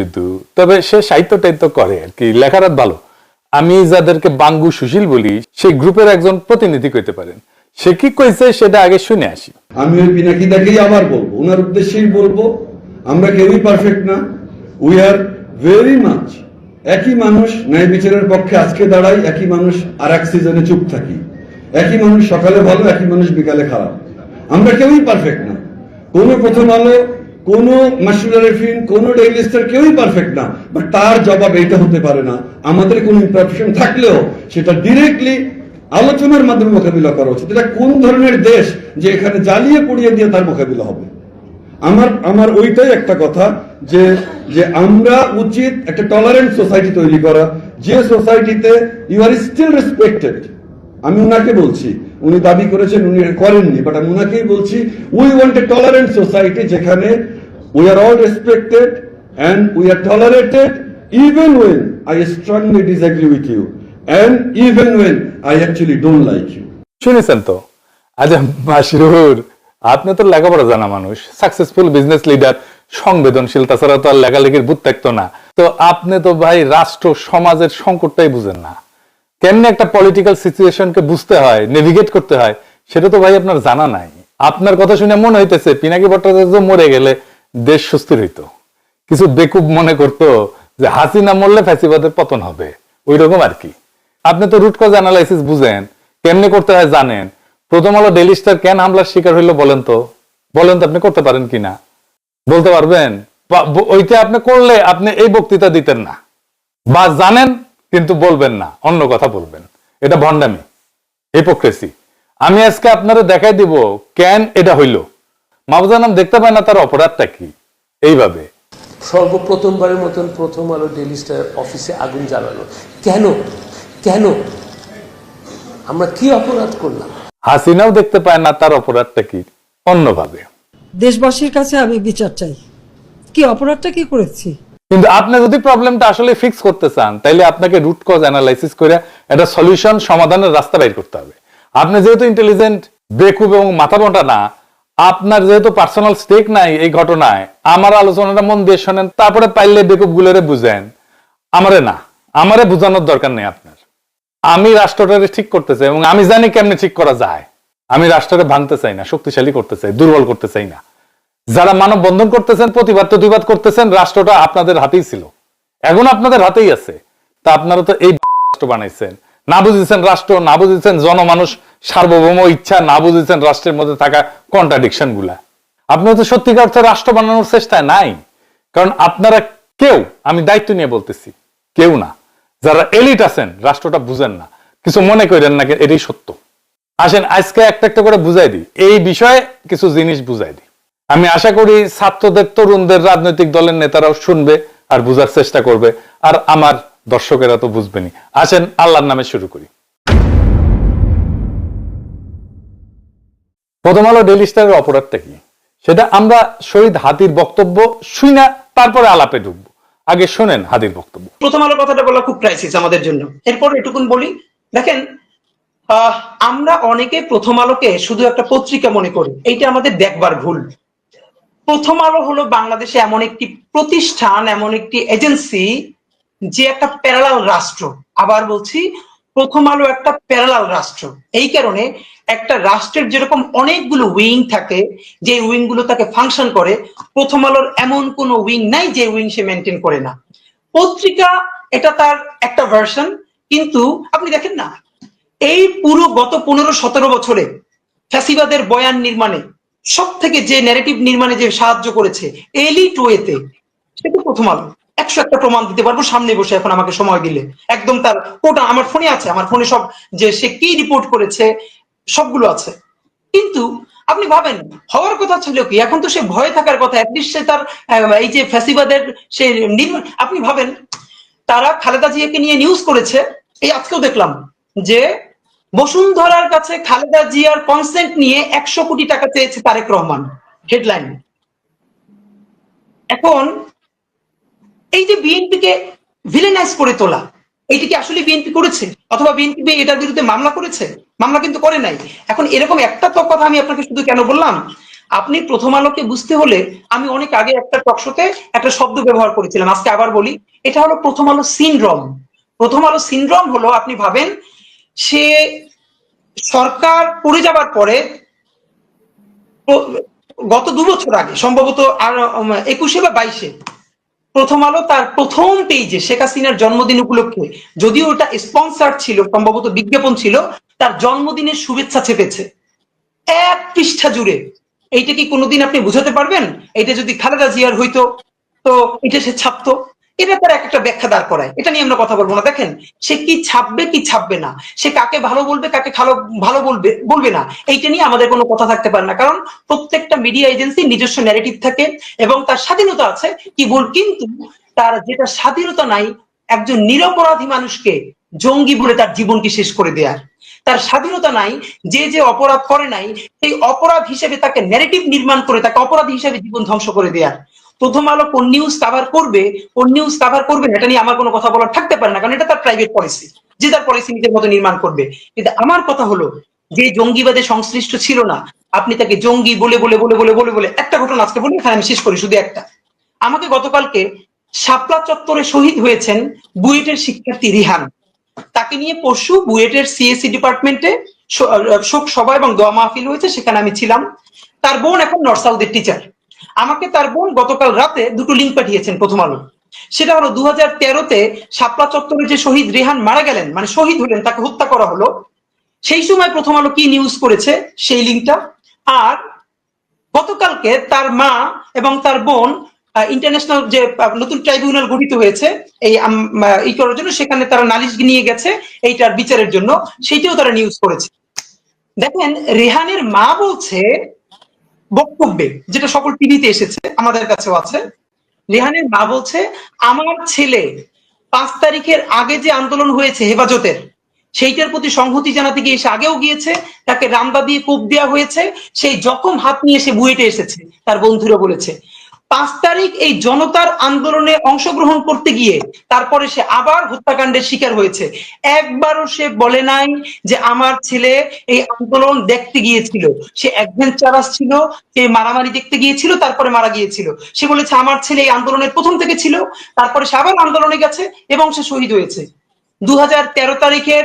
শুধু তবে সে সাহিত্য টাইত্য করে আর কি লেখার হাত ভালো। আমি যাদেরকে বাঙ্গু সুশীল বলি সেই গ্রুপের একজন প্রতিনিধি কইতে পারেন। সে কি কইছে সেটা আগে শুনে আসি। আমি ওই পিনাকিদাকেই আবার বলব ওনার উদ্দেশ্যেই বলব আমরা কেউই পারফেক্ট না উই আর ভেরি মাচ একই মানুষ ন্যায় বিচারের পক্ষে আজকে দাঁড়াই একই মানুষ আর এক সিজনে চুপ থাকি। একই মানুষ সকালে ভালো একই মানুষ বিকালে খারাপ। আমরা কেউই পারফেক্ট না। কোনো প্রথম আলো কোন মাসুরারিফিন কোন ডেইলি স্টার কেউই পারফেক্ট না। বাট তার জবাব এইটা হতে পারে না। আমাদের কোন ইমপ্রফেশন থাকলেও সেটা ডিরেক্টলি আলোচনার মাধ্যমে মোকাবিলা করা উচিত। এটা কোন ধরনের দেশ যে এখানে জ্বালিয়ে পুড়িয়ে দিয়ে তার মোকাবিলা হবে? আমার আমার ওইটাই একটা কথা যে যে আমরা উচিত একটা টলারেন্ট সোসাইটি তৈরি করা, যে সোসাইটিতে ইউ আর স্টিল রেসপেক্টেড আমি উনাকে বলছি, উনি দাবি করেছেন, উনি করেননি বাট আমি উনাকেই বলছি we want a tolerant society যেখানে we are all respected and we are tolerated even when I strongly disagree with you and even when I actually don't like you শুনেছেন তো? আচ্ছা মাসরুর আপনি তো লেখাপড়া জানা মানুষ সাকসেসফুল বিজনেস লিডার সংবেদনশীল, তাছাড়া তো আর লেখালেখির বুধ থাকতো না। তো আপনি তো ভাই রাষ্ট্র, সমাজের সংকটটাই বুঝেন না। কেমনে একটা পলিটিক্যাল সিচুয়েশনকে বুঝতে হয় নেভিগেট করতে হয়, সেটা তো ভাই আপনার জানা নাই। আপনার কথা শুনে মনে হইতেছে, পিনাকি ভট্টাচার্য মরে গেলে দেশ সুস্থির হইতো। কিছু বেকুব মনে করতো যে হাসিনা মরলে ফ্যাসিবাদের পতন হবে। ওই রকম আর কি। আপনি তো রুট কজ অ্যানালাইসিস বুঝেন, কেমনে করতে হয় জানেন। প্রথম আলো ডেলি স্টার কেন হামলার শিকার হইল বলেন তো? বলেন তো আপনি করতে পারেন কিনা বলতে পারবেন? ওইটা আপনি করলে আপনি এই বক্তৃতা দিতেন না। বা জানেন, কিন্তু বলবেন না, অন্য কথা বলবেন। এটা ভণ্ডামি হিপোক্রেসি আমি আজকে আপনারা দেখাই দিব কেন এটা হইল। মাহবুজানাম দেখতে পায় না তার অপরাধটা কি? এইভাবে। সর্বপ্রথমবারের মতন প্রথম আলো ডেলি স্টার অফিসে আগুন জ্বালানো কেন? কেন? আমরা কি অপরাধ করলাম? হাসিনাও দেখতে পায় না তার অপরাধটা কি? অন্যভাবে। দেশবাসীর কাছে আমি বিচার চাই। কি অপরাধটা কি করেছি? কিন্তু আপনি যদি প্রবলেমটা আসলে ফিক্স করতে চান তাহলে আপনাকে রুট কজ অ্যানালাইসিস করে একটা সলিউশন সমাধানের রাস্তা বাইর করতে হবে। আপনি যেহেতু ইন্টেলিজেন্ট বেকুব এবং মাথা মোটা না আপনার যেহেতু পার্সোনাল স্টেক নাই এই ঘটনায়, আমার আলোচনাটা মন দিয়ে শোনেন, তারপরে পাইলে বেকুব গুলোরে বুঝেন। আমারে না, আমারে বুঝানোর দরকার নেই আপনার। আমি রাষ্ট্রটাকে ঠিক করতে চাই এবং আমি জানি কেমনে ঠিক করা যায়। আমি রাষ্ট্রকে ভাঙতে চাই না, শক্তিশালী করতে চাই, দুর্বল করতে চাই না। যারা মানব বন্ধন করতেছেন, প্রতিবাদ প্রতিবাদ করতেছেন, রাষ্ট্রটা আপনাদের হাতেই ছিল। এখন আপনাদের হাতেই আছে। তা আপনারা তো এই রাষ্ট্র বানাইছেন। না বুঝেছেন রাষ্ট্র, না বুঝেছেন জনমানুষ, সার্বভৌম ইচ্ছা, না বুঝেছেন রাষ্ট্রের মধ্যে থাকা কন্ট্রাডিকশনগুলা আপনারা তো সত্যিকার অর্থে রাষ্ট্র বানানোর চেষ্টায় নাই। কারণ আপনারা কেউ, আমি দায়িত্ব নিয়ে বলতেছি, কেউ না। যারা এলিট আছেন, রাষ্ট্রটা বুঝেন না। কিছু মনে করেন না, এটাই সত্য। আসেন, আজকে একটা একটা করে বুঝাই দিই। এই বিষয়ে কিছু জিনিস বুঝাই দিই। আমি আশা করি ছাত্রদের, তরুণদের, রাজনৈতিক দলের নেতারাও শুনবে আর বুঝার চেষ্টা করবে। আর আমার দর্শকেরা তো বুঝবেনি আসেন আল্লাহর নামে শুরু করি। প্রথম আলো ডেলি স্টারের অপরাধটা কি? সেটা আমরা শহীদ হাতির বক্তব্য শুই না, তারপরে আলাপে ঢুকবো। আগে শোনেন হাতির বক্তব্য। প্রথম আলো কথাটা বলা খুব ক্রাইসিস আমাদের জন্য। এরপর এটুকুন বলি। দেখেন আমরা অনেকে প্রথম আলোকে শুধু একটা পত্রিকা মনে করি। এইটা আমাদের দেখবার ভুল। প্রথম আলো হলো বাংলাদেশে এমন একটি প্রতিষ্ঠান, এমন একটি এজেন্সি যে একটা প্যারালাল রাষ্ট্র। আবার বলছি, প্রথম আলো একটা প্যারালাল রাষ্ট্র। এই কারণে একটা রাষ্ট্রের যেরকম অনেকগুলো উইং থাকে, যে উইংগুলো তাকে ফাংশন করে, প্রথম আলোর এমন কোনো উইং নাই যে উইং সে মেনটেন করে না। পত্রিকা, এটা তার একটা ভার্সন কিন্তু আপনি দেখেন না, এই পুরো গত পনেরো সতেরো বছরে ফ্যাসিবাদের বয়ান নির্মাণে সব থেকে যে ন্যারেটিভ নির্মাণে যে সাহায্য করেছে এলি এলিট ওয়েতে সেটা প্রথম আলো। একশো একটা প্রমাণ দিতে পারব, সামনে বসে এখন আমাকে সময় দিলে। একদম তার কোটা আমার ফোনে আছে, আমার ফোনে সব যে সে কি রিপোর্ট করেছে, সবগুলো আছে। কিন্তু আপনি ভাবেন, হওয়ার কথা ছিল কি, এখন তো সে ভয়ে থাকার কথা সে তার এই যে ফ্যাসিবাদের সে আপনি ভাবেন, তারা খালেদা জিয়াকে নিয়ে নিউজ করেছে, এই আজকেও দেখলাম যে বসুন্ধরার কাছে খালেদা জিয়ার কনসেন্ট নিয়ে একশো কোটি টাকা চেয়েছে তারেক রহমান হেডলাইন এখন এই যে বিএনপিকে ভিলেনাইজ করে তোলা, এইটা কি আসলে বিএনপি করেছে? অথবা বিএনপি এটার বিরুদ্ধে মামলা করেছে? মামলা কিন্তু করে নাই। এখন এরকম একটা তো কথা আমি আপনাকে শুধু কেন বললাম? আপনি প্রথম আলোকে বুঝতে হলে আমি অনেক আগে একটা টকশোতে একটা শব্দ ব্যবহার করেছিলাম। আজকে আবার বলি, এটা হলো প্রথম আলো সিনড্রোম প্রথম আলো সিনড্রোম হলো, আপনি ভাবেন, সে সরকার পড়ে যাবার পরে গত দু বছর আগে, সম্ভবত আর একুশে বা বাইশে প্রথম আলো তার প্রথম পেজে শেখ হাসিনার জন্মদিন উপলক্ষে, যদিও ওটা স্পন্সার ছিল, সম্ভবত বিজ্ঞাপন ছিল, তার জন্মদিনের শুভেচ্ছা চেপেছে এক পৃষ্ঠা জুড়ে। এইটা কি কোনোদিন আপনি বুঝাতে পারবেন? এটা যদি খালেদা জিয়ার হইতো, তো এটা সে ছাপতো। এটা তার এক একটা ব্যাখ্যা দাঁড় করায়। এটা নিয়ে আমরা কথা বলব না। দেখেন, সে কি ছাপবে কি ছাপবে না? সে কাকে ভালো বলবে, কাকে ভালো ভালো বলবে বলবে না। এইটা নিয়ে আমাদের কোনো কথা থাকতে পারে না। কারণ প্রত্যেকটা মিডিয়া এজেন্সি নিজস্ব ন্যারেটিভ থাকে এবং তার স্বাধীনতা আছে কি বল কিন্তু তার যেটা স্বাধীনতা নাই, একজন নিরপরাধী মানুষকে জঙ্গি বলে তার জীবনকে শেষ করে দেয়ার। তার স্বাধীনতা নাই, যে যে অপরাধ করে নাই, সেই অপরাধ হিসেবে তাকে ন্যারেটিভ নির্মাণ করে, তাকে অপরাধী হিসেবে জীবন ধ্বংস করে দেয়ার। প্রথম আলো কোন নিউজ কাভার করবে, কোন নিউজ কাভার করবে এটা নিয়ে আমার কোনো কথা বলার থাকতে পারে না, কারণ এটা তার প্রাইভেট পলিসি যে তার পলিসি নিজের মতো নির্মাণ করবে। কিন্তু আমার কথা হলো, যে জঙ্গিবাদে সংশ্লিষ্ট ছিল না, আপনি তাকে জঙ্গি বলে বলে বলে বলে বলে বলে একটা ঘটনা আজকে বলি, এখানে আমি শেষ করি শুধু একটা। আমাকে গতকালকে শাপলা চত্বরে শহীদ হয়েছেন বুয়েটের শিক্ষার্থী রিহান। তাকে নিয়ে পরশু বুয়েটের সিএসসি ডিপার্টমেন্টে শোক সভা এবং দোয়া মাহফিল হয়েছে, সেখানে আমি ছিলাম। তার বোন এখন নর্থ সাউথের টিচার আমাকে তার বোন গতকাল রাতে দুটো লিঙ্ক পাঠিয়েছেন প্রথম আলো। সেটা হলো দু হাজার তেরোতে শাপলা চত্বরে যে শহীদ রেহান মারা গেলেন মানে শহীদ হলেন, তাকে হত্যা করা হলো, সেই সময় প্রথম আলো কি নিউজ করেছে? সেই লিঙ্কটা আর গতকালকে তার মা এবং তার বোন ইন্টারন্যাশনাল যে নতুন ট্রাইব্যুনাল গঠিত হয়েছে, এই ই করার জন্য, সেখানে তারা নালিশ নিয়ে গেছে এইটার বিচারের জন্য, সেইটাও তারা নিউজ করেছে। দেখেন, রেহানের মা বলছে বক্তব্যে, যেটা সকল টিভিতে এসেছে, আমাদের কাছেও আছে। রেহানের মা বলছে, আমার ছেলে পাঁচ তারিখের আগে যে আন্দোলন হয়েছে হেফাজতের, সেইটার প্রতি সংহতি জানাতে গিয়ে সে আগেও গিয়েছে, তাকে রামদা দিয়ে কোপ দেওয়া হয়েছে, সেই জখম হাত নিয়ে সে বুয়েটে এসেছে, তার বন্ধুরা বলেছে। পাঁচ তারিখ এই জনতার আন্দোলনে অংশগ্রহণ করতে গিয়ে তারপরে সে আবার হত্যাকাণ্ডের শিকার হয়েছে। একবারও সে বলে নাই যে আমার ছেলে এই আন্দোলন দেখতে গিয়েছিল। সে অ্যাডভেঞ্চারাস ছিল, সে মারামারি দেখতে গিয়েছিল, তারপরে মারা গিয়েছিল। সে বলেছে, আমার ছেলে এই আন্দোলনের প্রথম থেকে ছিল। তারপরে সে আবার আন্দোলনে গেছে এবং সে শহীদ হয়েছে। দু হাজার তেরো তারিখের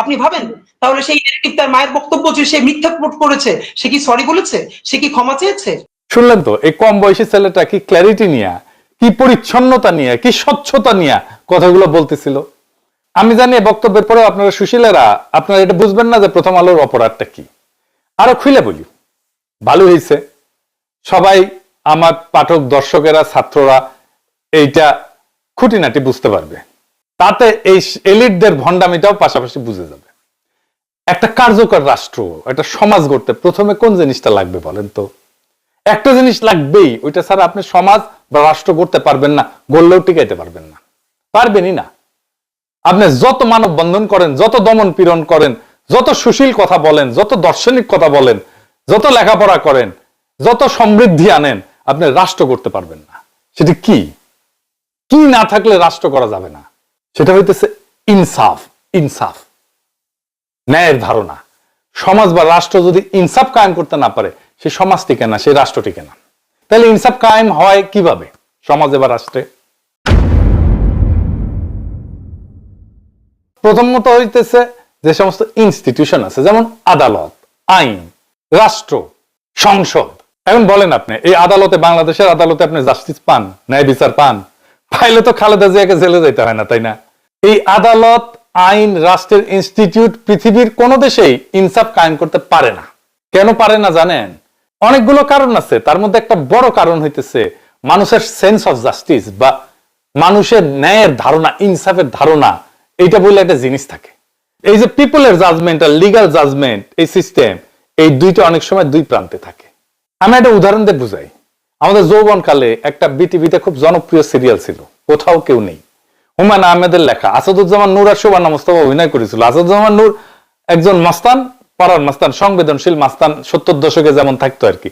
আপনি ভাবেন? তাহলে সেই তার মায়ের বক্তব্য যে সে মিথ্যা করেছে, সে কি সরি বলেছে? সে কি ক্ষমা চেয়েছে? শুনলেন তো, এই কম বয়সী ছেলেটা কি ক্ল্যারিটি নিয়ে, কি পরিচ্ছন্নতা নিয়ে, কি স্বচ্ছতা নিয়ে কথাগুলো বলতেছিল? আমি জানি বক্তব্যের পরে আপনারা সুশীলেরা, আপনারা এটা বুঝবেন না যে প্রথম আলোর অপরাধটা কি। আরও খুলে বলি, ভালো হয়েছে সবাই, আমার পাঠক, দর্শকেরা, ছাত্ররা, এইটা খুঁটিনাটি বুঝতে পারবে। তাতে এই এলিটদের ভণ্ডামিটাও পাশাপাশি বুঝে যাবে। একটা কার্যকর রাষ্ট্র, একটা সমাজ গড়তে প্রথমে কোন জিনিসটা লাগবে বলেন তো? একটা জিনিস লাগবেই, ওইটা ছাড়া আপনি সমাজ বা রাষ্ট্র করতে পারবেন না, গড়লেও টিকাইতে পারবেন না। পারবেনই না। আপনি যত মানব বন্ধন করেন, যত দমন পীড়ন করেন, যত সুশীল কথা বলেন, যত দার্শনিক কথা বলেন, যত লেখাপড়া করেন, যত সমৃদ্ধি আনেন, আপনি রাষ্ট্র করতে পারবেন না। সেটা কি? কি না থাকলে রাষ্ট্র করা যাবে না। সেটা হইতেছে ইনসাফ ইনসাফ। ন্যায়ের ধারণা। সমাজ বা রাষ্ট্র যদি ইনসাফ কায়েম করতে না পারে, সে সমাজ টিকে না সেই রাষ্ট্র টিকে না। তাহলে ইনসাফ কায়েম হয় কীভাবে? সমাজে বা রাষ্ট্রে? প্রথমত হইতেছে যে সমস্ত ইনস্টিটিউশন আছে, যেমন আদালত, আইন, রাষ্ট্র, সংসদ। এখন বলেন আপনি, এই আদালতে, বাংলাদেশের আদালতে আপনি জাস্টিস পান, ন্যায় বিচার পান? পাইলে তো খালেদা জিয়াকে জেলে যেতে হয় না, তাই না? এই আদালত, আইন, রাষ্ট্রের ইনস্টিটিউট পৃথিবীর কোন দেশেই ইনসাফ কায়েম করতে পারে না। কেন পারে না জানেন? অনেকগুলো কারণ আছে। তার মধ্যে একটা বড় কারণ হইতেছে মানুষের সেন্স অফ জাস্টিস বা মানুষের ন্যায়ের ধারণা, ইনসাফের ধারণা, এইটা বলে একটা জিনিস থাকে। এই যে পিপলের জাজমেন্ট আর লিগাল জাজমেন্ট এই সিস্টেম এই দুইটা অনেক সময় দুই প্রান্তে থাকে। আমি একটা উদাহরণ দিয়ে বুঝাই। আমাদের যৌবনকালে একটা বিটিভিতে খুব জনপ্রিয় সিরিয়াল ছিল। কোথাও কেউ নেই। হুমায়ুন আহমেদের লেখা আসাদুজ্জামান নূর আর শোভানা মোস্তফা অভিনয় করেছিল। আসাদুজ্জামান নূর একজন মাস্তান পাড়ার মাস্তান সংবেদনশীল মাস্তান সত্তর দশকে যেমন থাকতো আর কি।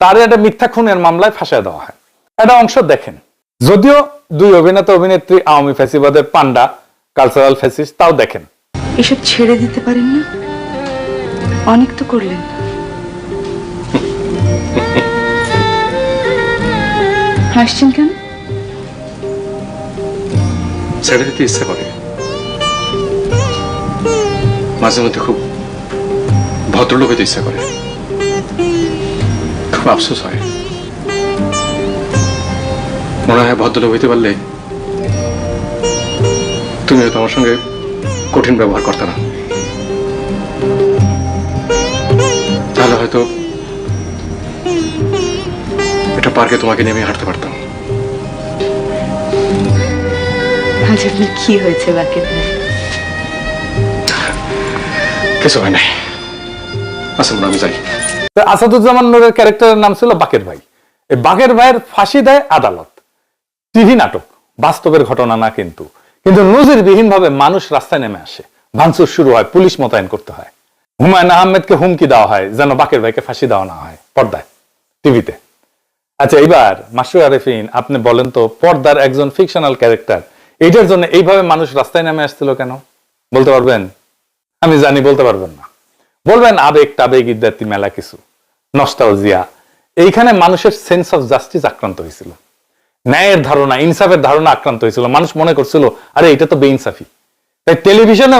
তার একটা মিথ্যা খুনের মামলায় ফাঁসায় দেওয়া হয়। একটা অংশ দেখেন। যদিও দুই অভিনেতা অভিনেত্রী আওয়ামী ফ্যাসিবাদের পান্ডা কালচারাল ফ্যাসিস তাও দেখেন। এসব ছেড়ে দিতে পারেন না? অনেক তো করলেন। হাসছেন কেন? ছেড়ে দিতে ইচ্ছা করে। মাঝে মধ্যে খুব ভদ্রলোক হইতে ইচ্ছা করে। খুব আফসোস হয়। মনে হয় ভদ্রলোক হইতে পারলে তুমি হয়তো আমার সঙ্গে কঠিন ব্যবহার করতে না। তাহলে হয়তো এটা পার্কে তোমাকে নিয়ে আমি হাঁটতে পারতাম। কি হয়েছে বাকের ভাই কিছু হয় নাই। আমি যাই। আসাদুজ্জামান নূরের ক্যারেক্টারের নাম ছিল বাকের ভাই। এই বাকের ভাইয়ের ফাঁসি দেয় আদালত। টিভি নাটক বাস্তবের ঘটনা না কিন্তু। কিন্তু নজিরবিহীন ভাবে মানুষ রাস্তায় নেমে আসে। ভাঙচুর শুরু হয় পুলিশ মোতায়েন করতে হয়। হুমায়ুন আহমেদকে হুমকি দেওয়া হয় যেন বাকের ভাইকে ফাঁসি দেওয়া না হয় পর্দায় টিভিতে। আচ্ছা এবার মাসুর আরেফিন আপনি বলেন তো পর্দার একজন ফিকশনাল ক্যারেক্টার এইটার জন্য এইভাবে মানুষ রাস্তায় নামে আসছিল কেন? বলতে পারবেন? আমি জানি, বলতে পারবেন না। বলবেন, আবেগ টাবেগ ইত্যাদি মেলা কিছু। নস্টালজিয়া। এইখানে মানুষের সেন্স অফ জাস্টিস আক্রান্ত হয়েছিল। ন্যায়ের ধারণা, ইনসাফের ধারণা আক্রান্ত হয়েছিল। মানুষ মনে করছিল, আরে, এটা তো বেইনসাফি। তাই টেলিভিশনে